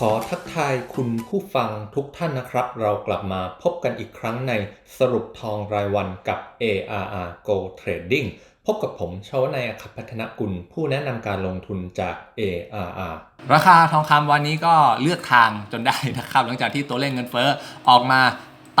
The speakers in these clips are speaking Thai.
ขอทักทายคุณผู้ฟังทุกท่านนะครับ เรากลับมาพบกันอีกครั้งในสรุปทองรายวันกับ ARR Go Trading พบกับผมชวนายอคับพัฒนกุล ผู้แนะนำการลงทุนจาก ARR ราคาทองคำวันนี้ก็เลือกทางจนได้นะครับ หลังจากที่ตัวเลขเงินเฟ้อออกมา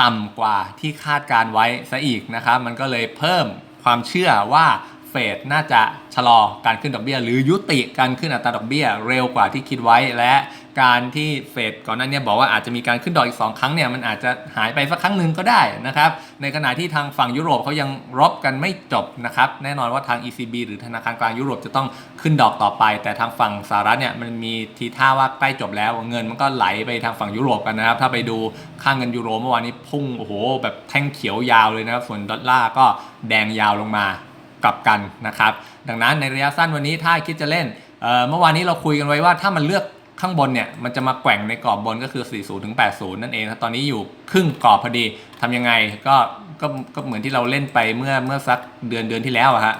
ต่ำกว่าที่คาดการไว้ซะอีกนะครับ มันก็เลยเพิ่มความเชื่อว่าเฟดน่าจะชะลอการขึ้นดอกเบี้ย หรือยุติการขึ้นอัตราดอกเบี้ยเร็วกว่าที่คิดไว้และ การที่เฟดก่อนหน้านี้บอกว่าอาจจะมีการขึ้นดอกอีก 2 ครั้งเนี่ยมันอาจจะหายไปสักครั้งหนึ่งก็ได้นะครับ ในขณะที่ทางฝั่งยุโรปเขายังรบกันไม่จบนะครับ แน่นอนว่าทาง ECB หรือธนาคารกลางยุโรปจะต้องขึ้นดอกต่อไป แต่ทางฝั่งสหรัฐเนี่ยมันมีทีท่าว่าใกล้จบแล้ว เงินมันก็ไหลไปทางฝั่งยุโรปกันนะครับ ถ้าไปดูค่าเงินยูโรเมื่อวานนี้พุ่งโอ้โหแบบแท่งเขียวยาวเลยนะครับส่วนดอลลาร์ก็แดงยาวลงมากลับกันนะครับดังนั้นในระยะสั้นวันนี้ถ้าคิดจะเล่นเอ่อเมื่อวานนี้เราคุยกันไว้ว่าถ้ามันเลือก ข้างบนเนี่ยมันจะมาแกว่งในกรอบบนก็คือ 40ถึง80 นั่นเองนะตอนนี้อยู่ครึ่งกรอบพอดีทำยังไงก็ก็ก็เหมือนที่เราเล่นไปเมื่อเมื่อสักเดือนเดือนที่แล้วอะฮะ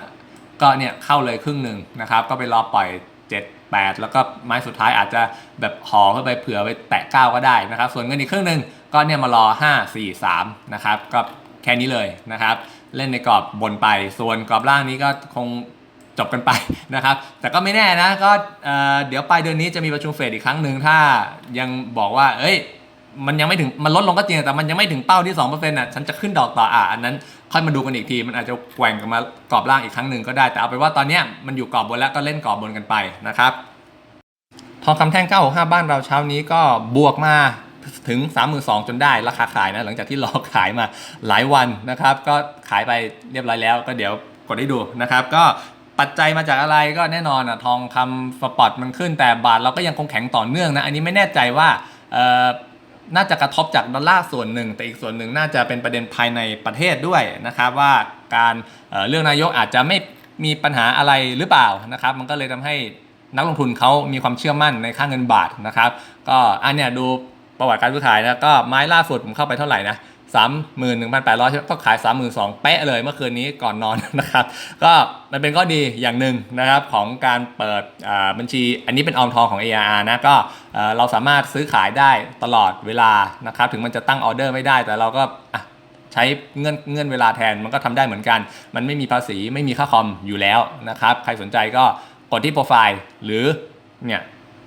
ก็เนี่ยเข้าเลยครึ่งหนึ่งนะครับ ก็ไปรอปล่อย 7 8 แล้วก็ไม้สุดท้ายอาจจะแบบห่อเข้าไปเผื่อไปแตะ 9 ก็ได้นะครับ ส่วนเงินอีกครึ่งหนึ่งก็เนี่ยมารอ 5 4 3 นะครับ ก็แค่นี้เลยนะครับ เล่นในกรอบบนไป ส่วนกรอบล่างนี้ก็คง จบกันไปนะครับ แต่ก็ไม่แน่นะก็เอ่อเดี๋ยวปลายเดือนนี้จะมีประชุมเฟดอีกครั้งหนึ่งถ้ายังบอกว่า เอ้ย มันยังไม่ถึงมันลดลงก็จริงแต่มันยังไม่ถึงเป้าที่2%อะฉันจะขึ้นดอกต่ออะอันนั้นค่อยมาดูกันอีกที มันอาจจะแกว่งกลับมากรอบล่างอีกครั้งหนึ่งก็ได้แต่เอาเป็นว่าตอนนี้มันอยู่กรอบบนแล้วก็เล่นกรอบบนกันไปนะครับทองคำแท่ง 965 บ้านเราเช้านี้ก็บวกมาถึง 32,000จนได้ราคาขายนะ หลังจากที่รอขายมาหลายวันนะครับ ก็ขายไปเรียบร้อยแล้ว ก็เดี๋ยวกดให้ดูนะครับ ก็ ปัจจัยมาจากอะไรก็แน่นอนอะทองคำสปอตมันขึ้นแต่บาทเราก็ยังคงแข็งต่อเนื่องนะอันนี้ไม่แน่ใจว่าน่าจะกระทบจากดอลลาร์ส่วนหนึ่ง แต่อีกส่วนหนึ่งน่าจะเป็นประเด็นภายในประเทศด้วยนะครับว่าการเเรื่องนายกอาจจะไม่มีปัญหาอะไรหรือเปล่านะครับ มันก็เลยทำให้นักลงทุนเขามีความเชื่อมั่นในค่าเงินบาทนะครับ ก็อันเนี้ยดูประวัติการซื้อขายนะก็ไม้ล่าสุดผมเข้าไปเท่าไหร่นะ สามหมื่นหนึ่งพันแปดร้อยก็ขายสามหมื่นสองเป๊ะเลยเมื่อคืนนี้ก่อนนอนนะครับ ก็มันเป็นข้อดีอย่างหนึ่งนะครับของการเปิดบัญชี อันนี้เป็นออมทองของ ARR นะก็เราสามารถซื้อขายได้ตลอดเวลานะครับถึงมันจะตั้งออเดอร์ไม่ได้แต่เราก็ใช้เงื่อนเงื่อนเวลาแทนมันก็ทำได้เหมือนกัน มันไม่มีภาษีไม่มีค่าคอมอยู่แล้วนะครับ ใครสนใจก็กดที่โปรไฟล์หรือเนี่ย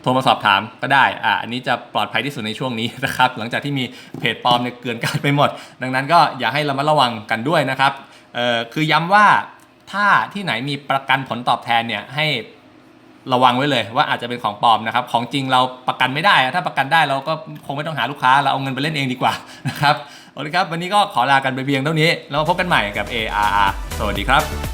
ทรมาสอบถามก็ได้อะอันนี้จะปลอดภัยที่สุดในช่วงนี้นะครับหลังจากที่มีเพจปลอมเนี่ยเกลื่อนกาดไปหมด ดังนั้นก็อย่าให้ระมัดระวังกันด้วยนะครับเอ่อคือย้ำว่าถ้าที่ไหนมีประกันผลตอบแทนเนี่ยให้ระวังไว้เลยว่าอาจจะเป็นของปลอมนะครับ ของจริงเราประกันไม่ได้ ถ้าประกันได้เราก็คงไม่ต้องหาลูกค้า เราเอาเงินไปเล่นเองดีกว่านะครับโอเคครับ วันนี้ก็ขอลากันไปเพียงเท่านี้ แล้วพบกันใหม่กับ ARR สวัสดีครับ